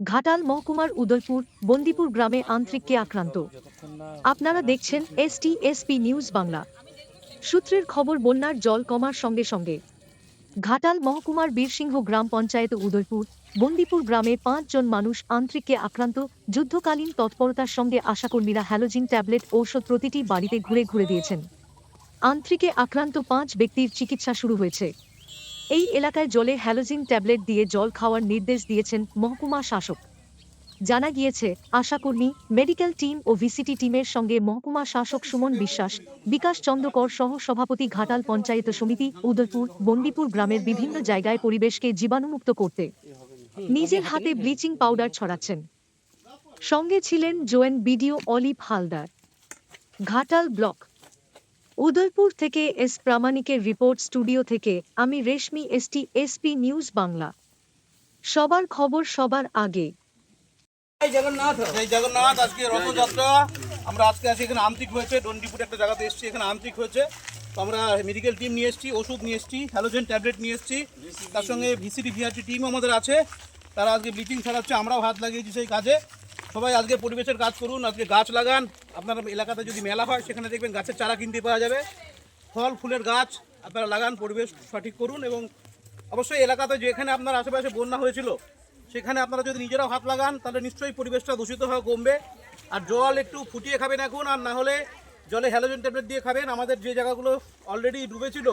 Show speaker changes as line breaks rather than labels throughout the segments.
ঘাটাল মহকুমার উদয়পুর, বন্দিপুর গ্রামে আন্তরিককে আক্রান্ত। আপনারা দেখছেন এসটি এসপি নিউজ বাংলা। সূত্রের খবর, বন্যার জল কমার সঙ্গে সঙ্গে ঘাটাল মহকুমার বীরসিংহ গ্রাম পঞ্চায়েত উদয়পুর, বন্দিপুর গ্রামে পাঁচজন মানুষ আন্তরিককে আক্রান্ত। যুদ্ধকালীন তৎপরতার সঙ্গে আশাকর্মীরা হ্যালোজিন ট্যাবলেট, ঔষধ প্রতিটি বাড়িতে ঘুরে ঘুরে দিয়েছেন। আন্ত্রিকে আক্রান্ত পাঁচ ব্যক্তির চিকিৎসা শুরু হয়েছে। এই এলাকায় জলে হ্যালোজিন ট্যাবলেট দিয়ে জল খাওয়ার নির্দেশ দিয়েছেন মহকুমা শাসক। জানা গিয়েছে, আশাকর্মী, মেডিকেল টিম ও ভিসিটি টিমের সঙ্গে মহকুমা শাসক সুমন বিশ্বাস, বিকাশ চন্দ্রকর সহ সভাপতি ঘাটাল পঞ্চায়েত সমিতি উদয়পুর বন্দিপুর গ্রামের বিভিন্ন জায়গায় পরিবেশকে জীবাণুমুক্ত করতে। নিজের হাতে ব্লিচিং পাউডার ছড়াচ্ছেন। সঙ্গে ছিলেন joint BDO Olive Haldar. Ghatal block Udaypur থেকে এস প্রামাণিকের রিপোর্ট স্টুডিও থেকে আমি Reshmi, ST, SP news Bangla. সবার খবর সবার আগে।
জগন্নাথ
জগন্নাথ, আজকে রথযাত্রা। আমরা আজকে আছি এখানে আন্তরিক হয়েছে, ডন্ডিপুর একটা জায়গাতে এসেছি, এখানে আন্তরিক হয়েছে। তো আমরা মেডিকেল টিম নিয়ে এসেছি, ওষুধ নিয়ে এসেছি হ্যালোজেন ট্যাবলেট নিয়ে এসেছি। তার সঙ্গে ভিসিডি ভিআরটি টিম আমাদের আছে। তারা আজকে ব্লিচিং ছাড়াচ্ছে আমরাও হাত লাগিয়েছি সেই কাজে। সবাই আজকে পরিবেশের কাজ করুন, আজকে গাছ লাগান। আপনার এলাকাতে যদি মেলা হয়, সেখানে দেখবেন গাছের চারা কিনতে পাওয়া যাবে। ফল, ফুলের গাছ আপনারা লাগান, পরিবেশ সঠিক করুন এবং অবশ্যই এলাকাতে যেখানে আপনার আশেপাশে বন্যা হয়েছিল, সেখানে আপনারা যদি নিজেরাও হাত লাগান, তাহলে নিশ্চয়ই পরিবেশটা দূষিত হওয়া কমবে। আর জল একটু ফুটিয়ে খাবেন এখন, আর না হলে জলে হ্যালোজেন ট্যাবলেট দিয়ে খাবেন। আমাদের যে জায়গাগুলো অলরেডি ডুবেছিল,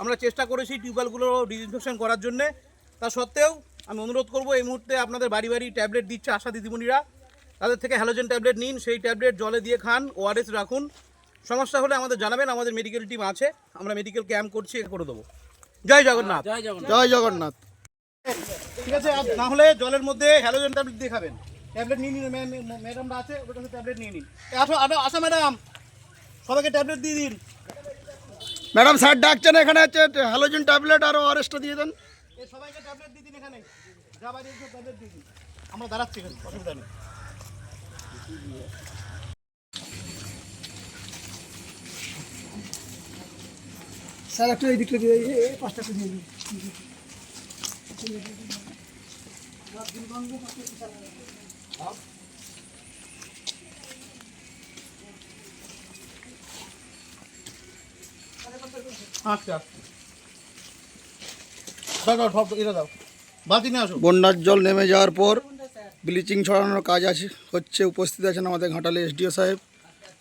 আমরা চেষ্টা করেছি টিউবওয়েলগুলো ডিসইনফেকশন করার জন্যে। তা সত্ত্বেও আমি অনুরোধ করব, এই মুহূর্তে আপনাদের বাড়ি বাড়ি ট্যাবলেট দিচ্ছে আশা দিদিমণিরা। তাদের থেকে হ্যালোজেন ট্যাবলেট নিন সেই ট্যাবলেট জলে দিয়ে খান ওআরএস রাখুন। সমস্যা হলে আমাদের জানাবেন আমাদের মেডিকেল টিম আছে। আমরা মেডিকেল ক্যাম্প করছি এ করে দেবো। জয় জগন্নাথ।
জয় জগন্নাথ।
ঠিক আছে আর না হলে জলের মধ্যে হ্যালোজেন ট্যাবলেট দিয়ে খাবেন। ট্যাবলেট নিয়ে নিন ম্যাডামরা আছে কাছে ট্যাবলেট নিয়ে নিন। আসো আসো আসো ম্যাডাম সবাইকে ট্যাবলেট দিয়ে দিন।
ম্যাডাম স্যার ডাকছেন এখানে হচ্ছে হ্যালোজেন ট্যাবলেট আর ওআরএসটা দিয়ে দেন।
সবাইকে ট্যাবলেট দিয়ে দিন এখানে। যা এসে ট্যাবলেট দিয়ে দিন। আমরা দাঁড়াচ্ছি এখানে অসুবিধা নেই।
স্যার একটু এই দিকটা দিয়ে এই পাঁচটা একটু দিয়ে
আচ্ছা।
বন্যার জল নেমে যাওয়ার পর ব্লিচিং ছড়ানোর কাজ আছে হচ্ছে উপস্থিত আছেন আমাদের ঘাটালে এসডিও সাহেব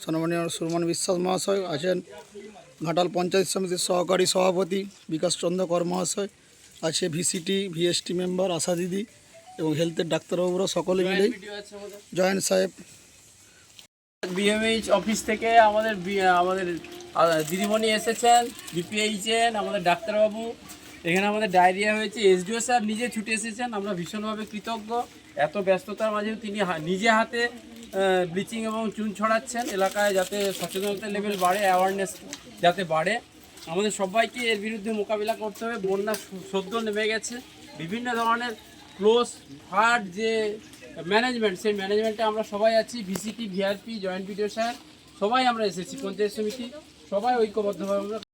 সম্মানীয় সুরমান বিশ্বাস মহাশয় আছেন ঘাটাল পঞ্চায়েত সমিতির সহকারী সভাপতি বিকাশ চন্দ্র কর মহাশয় আছে ভিসিটি ভিএসটি মেম্বার আশা দিদি এবং হেলথের ডাক্তারবাবুরা সকলে মিলেই জয়েন্ট সাহেব।
বিএমএইচ অফিস থেকে আমাদের বি- আমাদের দিদিমণি এসেছেন বিপিএইচেন আমাদের ডাক্তারবাবু এখানে আমাদের ডায়রিয়া হয়েছে, এসডিও স্যার নিজে ছুটে এসেছেন, আমরা ভীষণভাবে কৃতজ্ঞ। এত ব্যস্ততার মাঝেও তিনি নিজে হাতে ব্লিচিং এবং চুন ছড়াচ্ছেন এলাকায় যাতে সচেতনতা লেভেল বাড়ে অ্যাওয়ারনেস যাতে বাড়ে। আমাদের সবাইকে এর বিরুদ্ধে মোকাবিলা করতে হবে, বন্যা সদ্য নেমে গেছে। বিভিন্ন ধরনের ক্লোজ হার্ট যে ম্যানেজমেন্ট সেই ম্যানেজমেন্টে আমরা সবাই আছি VCT VRP joint video sir সবাই আমরা এসেছি, পঞ্চায়েত সমিতি, সবাই ঐক্যবদ্ধভাবে আমরা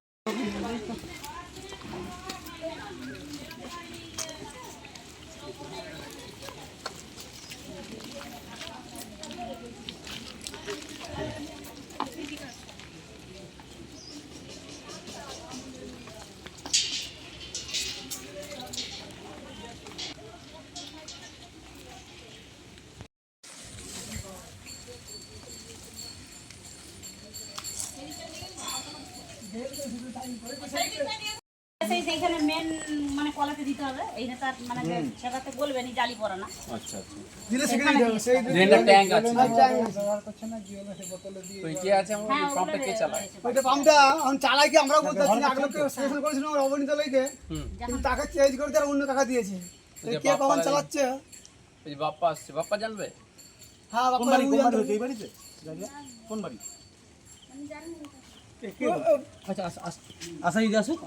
সেইখানে মেন মানে কলাতে দিতে হবে। এইটা তার মানে সেটাতে বলবেন জালি পড়া না।
আচ্ছা আচ্ছা।
সেখানে দিয়ে দেবে।
ট্যাঙ্ক আছে। তো কে আছে আমাদের
হ্যাঁ,
পাম্পটা কে চালায়?
ওইটা পাম্পটা আমি চালাই কি? আমরাও বলতে পারছি না। আগে অবনীত লইকে কিন্তু টাকা চেঞ্জ করে দিয়ে অন্য টাকা দিয়েছে। কে কখন
বাপ্পা-
চালাচ্ছে?
বাপ্পা আসছে। বাপ্পা জানবে?
হ্যাঁ
কোন বাড়ি? কোন বাড়ি? কোন বাড়ি?
আচ্ছা আচ্ছা আশা দিদি আসুক